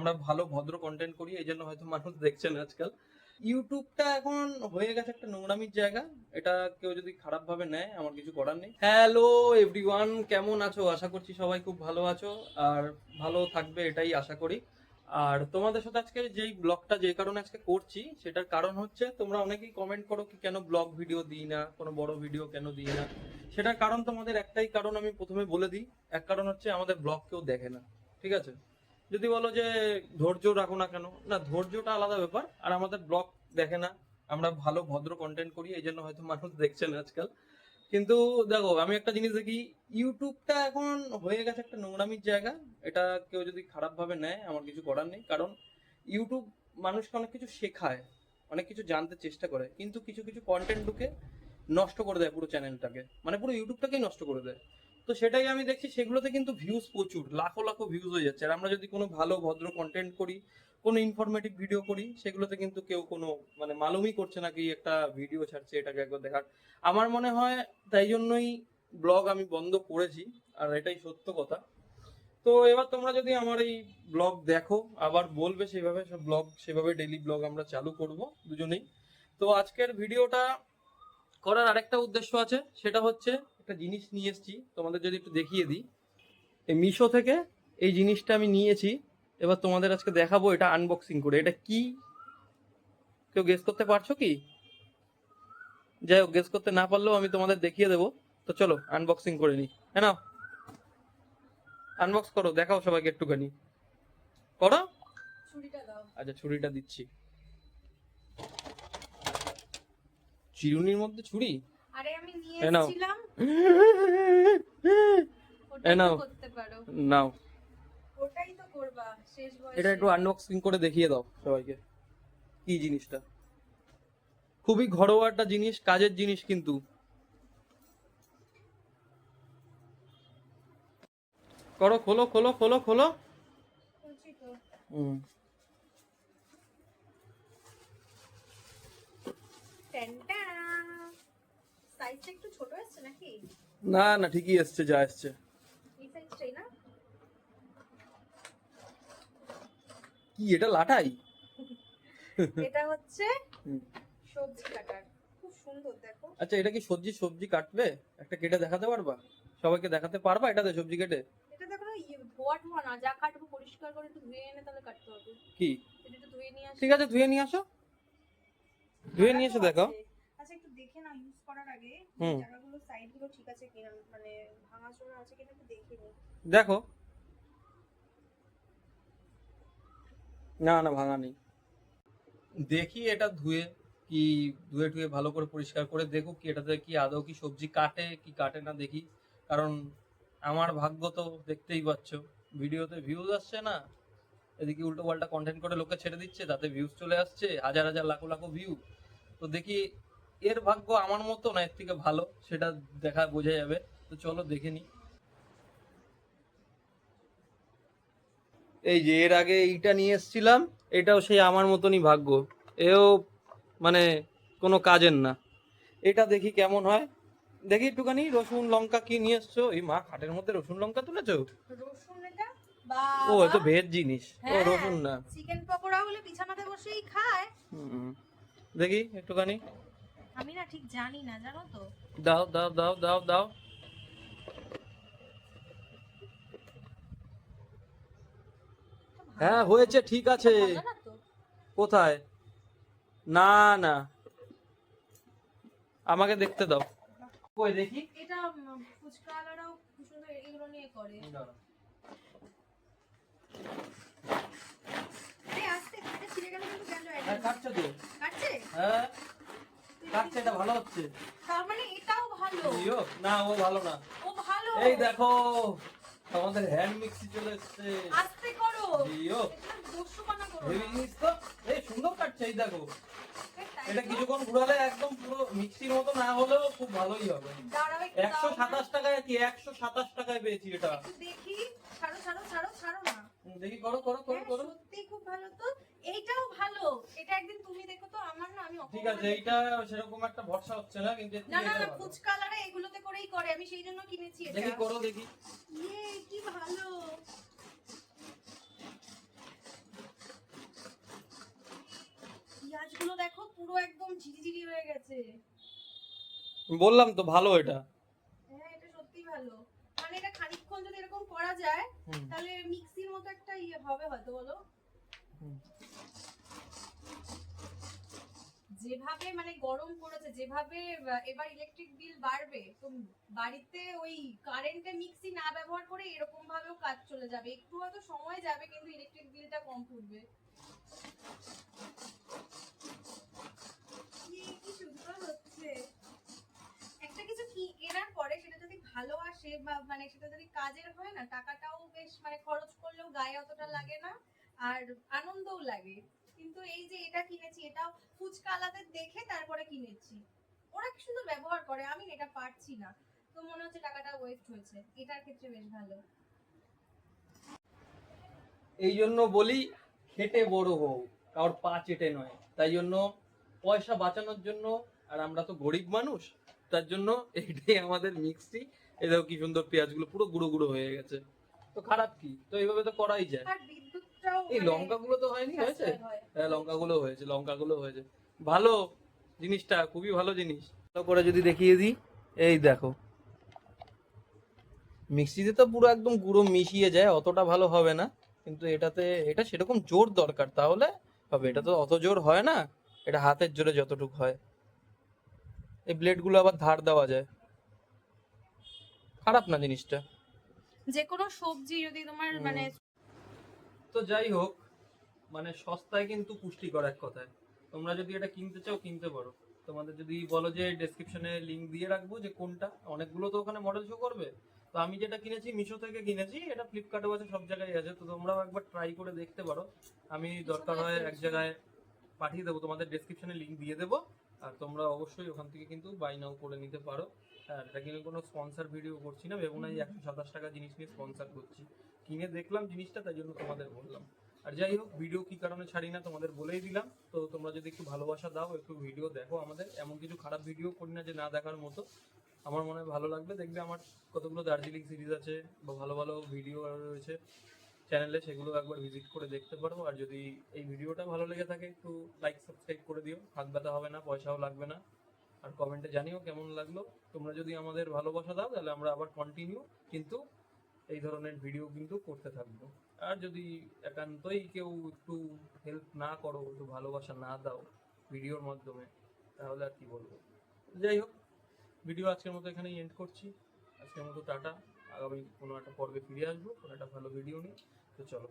আমরা ভালো, ভদ্র কন্টেন্ট করি এই জন্য হয়তো মানুষ দেখছেন আজকাল। ইউটিউবটা এখন হয়ে গেছে একটা নোংরামির জায়গা। এটা কেউ যদি খারাপ ভাবে নেয়, আমার কিছু করার নেই। হ্যালো এভরিওয়ান কেমন আছো? আশা করছি সবাই খুব ভালো আছো, আর ভালো থাকবে এটাই আশা করি। আর তোমাদের সাথে আজকে যেই ব্লগটা, যে কারণে আজকে করছি, সেটার কারণ হচ্ছে তোমরা অনেকেই কমেন্ট করো কি কেন ব্লগ ভিডিও দিই না, কোনো বড় ভিডিও কেন দিই না। সেটার কারণ তোমাদের একটাই কারণ আমি প্রথমে বলে দিই। এক কারণ হচ্ছে আমাদের ব্লগ কেউ দেখে না। ঠিক আছে? যদি বলো যে ধৈর্য রাখো না কেন? না, ধৈর্যটা আলাদা ব্যাপার। আর আমাদের ব্লগ দেখে না, আমরা ভালো, ভদ্র কন্টেন্ট করি, এই জন্য হয়তো মানুষ দেখছেন আজকাল। কিন্তু দেখো, আমি একটা জিনিস দেখি, ইউটিউবটা এখন হয়ে গেছে একটা নোংরামির জায়গা। এটা কেউ যদি খারাপ ভাবে নেয়, আমার কিছু করার নেই। কারণ ইউটিউব মানুষকে অনেক কিছু শেখায়, অনেক কিছু জানতে চেষ্টা করে, কিন্তু কিছু কিছু কন্টেন্ট ঢুকে নষ্ট করে দেয় পুরো চ্যানেলটাকে মানে পুরো ইউটিউবটাকেই নষ্ট করে দেয়। তো সেটাই আমি দেখছি, সেগুলোতে কিন্তু ভিউজ প্রচুর, লাখো লাখো ভিউজ হয়ে যাচ্ছে। আর আমরা যদি কোনো ভালো, ভদ্র কন্টেন্ট করি, কোনো ইনফরমেটিভ ভিডিও করি, সেগুলোতে কিন্তু কেউ কোনো মানে মালুমই করছে না কি একটা ভিডিও ছাড়ছে, এটাকে একবার দেখার। আমার মনে হয় তাই জন্যই ব্লগ আমি বন্ধ করেছি, আর এটাই সত্য কথা। তো এবার তোমরা যদি আমার এই ব্লগ দেখো, আবার বলবে সেভাবে, সব ব্লগ সেভাবে ডেলি ব্লগ আমরা চালু করব দুজনেই। তো আজকের ভিডিওটা করার আরেকটা উদ্দেশ্য আছে, সেটা হচ্ছে একটা জিনিস নিয়ে এসেছি তোমাদের যদি একটু দেখিয়ে দিই। এই মিশো থেকে এই জিনিসটা আমি নিয়েছি এবার তোমাদের আজকে দেখাবো এটা আনবক্সিং করে। এটা কি? কেউ গেস করতে পারছ কি? যাই হোক গেস করতে না পারলেও আমি তোমাদের দেখিয়ে দেবো। তো চলো আনবক্সিং করে নিই। হ্যাঁ নাও। আনবক্স করো দেখাও সবাইকে একটুখানি। করো? ছুরিটা দাও। আচ্ছা ছুরিটা দিচ্ছি। চিরুনির মধ্যে ছুরি আরে আমি নিয়ে। এসেছিলাম এ নাও। করতে পারো। নাও। ওটাই তো করবা শেষ বয়সে। এটা একটু আনবক্সিং করে দেখিয়ে দাও সবাইকে। কি জিনিসটা? খুবই ঘরোয়া একটা জিনিস কাজের জিনিস কিন্তু। করো খোলো খোলো খোলো খোলো। হুম। টেনটা সাইজটা একটু ছোট এসেছে নাকি? না না ঠিকই এসছে যা এসছে। এই সাইজটাই না? কি এটা লাটাই এটা হচ্ছে সবজি কাটার। খুব সুন্দর দেখো। আচ্ছা এটা কি সবজি সবজি কাটবে? একটা কেটে দেখাতে পারবা? সবাইকে দেখাতে পারবা এটাতে সবজি কেটে? এটা দেখো ইয়ে, ধোয়া ঠোয়া না। যা কাটবো পরিষ্কার করে একটু ধুয়ে এনে তাহলে কাটতে হবে। কি? এটা ধুয়ে নিয়ে আসি। ঠিক আছে ধুয়ে নিয়ে আসো। ধুয়ে নিয়ে এসে দেখো। দেখে না ইউজ করার আগে। জায়গাগুলো সাইডগুলো ঠিক আছে কিনা মানে ভাঙাচোরা আছে কিনা একটু দেখে নি দেখো। না না ভাঙা নেই। দেখি এটা ধুয়ে কি ধুয়ে টুয়ে ভালো করে পরিষ্কার করে দেখো কি এটাতে কি আদৌ কি সবজি কাটে কি কাটে না দেখি। কারণ আমার ভাগ্য তো দেখতেই পাচ্ছ ভিডিওতে ভিউজ আসছে না। এদিকে উল্টো পাল্টা কন্টেন্ট করে লোকে ছেড়ে দিচ্ছে তাতে ভিউজ চলে আসছে হাজার হাজার লাখো লাখো ভিউ তো দেখি এর ভাগ্য আমার মতো না এর থেকে ভালো সেটা দেখা বোঝা যাবে। তো চলো দেখে নি এই যে এর আগে এইটা নিয়ে এসেছিলাম এটাও সেই আমার মতনই ভাগ্য। এও মানে কোনো কাজের না। এটা দেখি কেমন হয়। দেখি একটুখানি রসুন লঙ্কা কি নিয়ে এসছো? এই মা খাটের মধ্যে রসুন লঙ্কা তুলেছো? রসুন এটা? ও তো ভেজ জিনিস। ও হ্যাঁ। রসুন না। চিকেন পকোড়া হলে বিছানাতে বসেই খায়। দেখি একটুখানি। আমি না ঠিক জানি না জানো তো। দাও দাও দাও দাও দাও। হ্যাঁ হয়েছে ঠিক আছে। কোথায়? না না। আমাকে দেখতে দাও। কই দেখি? এটা ফুচকা আলারাও খুব সুন্দর এগুলো নিয়ে করে। আরে আস্তে কাটে ছিঁড়ে গেলে কিন্তু গেল হ্যাঁ, কাটছে তো। কাটছে? হ্যাঁ। কাটছে এটা ভালো হচ্ছে। তার মানে এটাও ভালো। না ও ভালো না। ও ভালো। এই দেখো আমাদের হ্যান্ড মিক্সি চলে এসছে। আস্তে করো। ইয়ো, করো। তো। এই সুন্দর কাটছে এই দেখো। এটা কিছুক্ষণ ঘুরালে একদম পুরো মিক্সির মতো না হলেও খুব ভালোই হবে। একশো সাতাশ টাকায় কি? একশো সাতাশ টাকায় পেয়েছি এটা। দেখি। ছাড়ো ছাড়ো ছাড়ো ছাড়ো না। দেখি করো করো করো হ্যাঁ, করো। সত্যি খুব ভালো তো। তুমি দেখো তো আমার একটা করেই করে আমি সেই জন্য কিনেছি ইয়ে, দেখো পুরো একদম ঝিরিঝিরি হয়ে গেছে। বললাম তো ভালো এটা। হ্যাঁ এটা সত্যি ভালো। মানে এটা খানিকক্ষণ যদি এরকম করা যায় তাহলে মিক্সির মতো একটা ইয়ে হবে হয়তো বলো। যেভাবে মানে গরম পড়েছে, যেভাবে এবার ইলেকট্রিক বিল বাড়বে, তো বাড়িতে ওই কারেন্টে মিক্সি না ব্যবহার করে এরকম ভাবেও কাজ চলে যাবে। একটু হয়তো সময় যাবে, কিন্তু ইলেকট্রিক বিলটা কম পড়বে। একটা কিছু কি কেনার পরে সেটা যদি ভালো আসে বা মানে সেটা যদি কাজের হয় না, টাকাটাও বেশ মানে খরচ করলেও গায়ে অতটা লাগে না, আর আনন্দও লাগে। কিন্তু এই যে এটা কিনেছি এটাও ফুচকা আলাদা দেখে তারপরে কিনেছি। ওরা কি সুন্দর ব্যবহার করে আমি এটা পারছি না। তো মনে হচ্ছে টাকাটা ওয়েস্ট হয়েছে। এটার ক্ষেত্রে বেশ ভালো। এই জন্য বলি খেটে বড় হও কারোর পা চেটে নয়। তাই জন্য পয়সা বাঁচানোর জন্য আর আমরা তো গরিব মানুষ তার জন্য এইটাই আমাদের মিক্সি দেখো কি সুন্দর পেঁয়াজগুলো পুরো গুঁড়ো গুঁড়ো হয়ে গেছে। তো খারাপ কি? তো এইভাবে তো করাই যায়। এই মানে লঙ্কাগুলো তো হয়নি হয়েছে? হয়। হ্যাঁ লঙ্কাগুলো হয়েছে লঙ্কাগুলো হয়েছে। ভালো জিনিসটা খুবই ভালো জিনিস। ভালো করে যদি দেখিয়ে দিই এই দেখো। মিক্সিতে তো পুরো একদম গুঁড়ো মিশিয়ে যায় অতটা ভালো হবে না। কিন্তু এটাতে এটা সেরকম জোর দরকার তাহলে হবে। এটা তো অত জোর হয় না এটা হাতের জোরে যতটুকু হয়। এই ব্লেডগুলো আবার ধার দেওয়া যায়। খারাপ না জিনিসটা। যে কোনো সবজি যদি তোমার মানে তো যাই হোক মানে সস্তায় কিন্তু পুষ্টিকর এক কথায়। তোমরা যদি এটা কিনতে চাও, কিনতে পারো। তোমাদের যদি বলো যে ডেসক্রিপশনে লিংক দিয়ে রাখব যে কোনটা, অনেকগুলো তো ওখানে মডেল শো করবে। তো আমি যেটা কিনেছি, মিশো থেকে কিনেছি, এটা ফ্লিপকার্টেও আছে, সব জায়গায় আছে। তো তোমরাও একবার ট্রাই করে দেখতে পারো। আমি দরকার হয় এক জায়গায় পাঠিয়ে দেবো, তোমাদের ডেসক্রিপশনে লিংক দিয়ে দেবো। আর তোমরা অবশ্যই ওখান থেকে কিন্তু বাই নাও করে নিতে পারো। আর এটা কিন্তু কোনো স্পন্সর ভিডিও করছি না, ভেবো না একশো সাতাশ টাকা জিনিস নিয়ে স্পন্সর করছি। কিনে দেখলাম জিনিসটা, তাই জন্য তোমাদের বললাম। আর যাই হোক ভিডিও কি কারণে ছাড়ি না তোমাদের বলেই দিলাম। তো তোমরা যদি একটু ভালোবাসা দাও, একটু ভিডিও দেখো আমাদের। এমন কিছু খারাপ ভিডিও করি না যে না দেখার মতো। আমার মনে হয় ভালো লাগবে। দেখবে আমার কতগুলো দার্জিলিং সিরিজ আছে বা ভালো ভালো ভিডিও রয়েছে চ্যানেলে সেগুলো একবার ভিজিট করে দেখতে পারো। আর যদি এই ভিডিওটা ভালো লেগে থাকে, একটু লাইক সাবস্ক্রাইব করে দিও। হাত ব্যথা হবে না, পয়সাও লাগবে না। আর কমেন্টে জানিও কেমন লাগল। তোমরা যদি আমাদের ভালোবাসা দাও, তাহলে আমরা আবার কন্টিনিউ কিন্তু এই ধরনের ভিডিও কিন্তু করতে থাকব। আর যদি একান্তই কেউ একটু হেল্প না করো, একটু ভালোবাসা না দাও ভিডিওর মাধ্যমে, তাহলে আর কি বলব? যাই হোক ভিডিও আজকের মতো এখানেই এন্ড করছি। আজকের মতো টাটা। আগামী কোনো একটা পর্বে ফিরে আসব, কোনো একটা ভালো ভিডিও নিয়ে। তো চলো।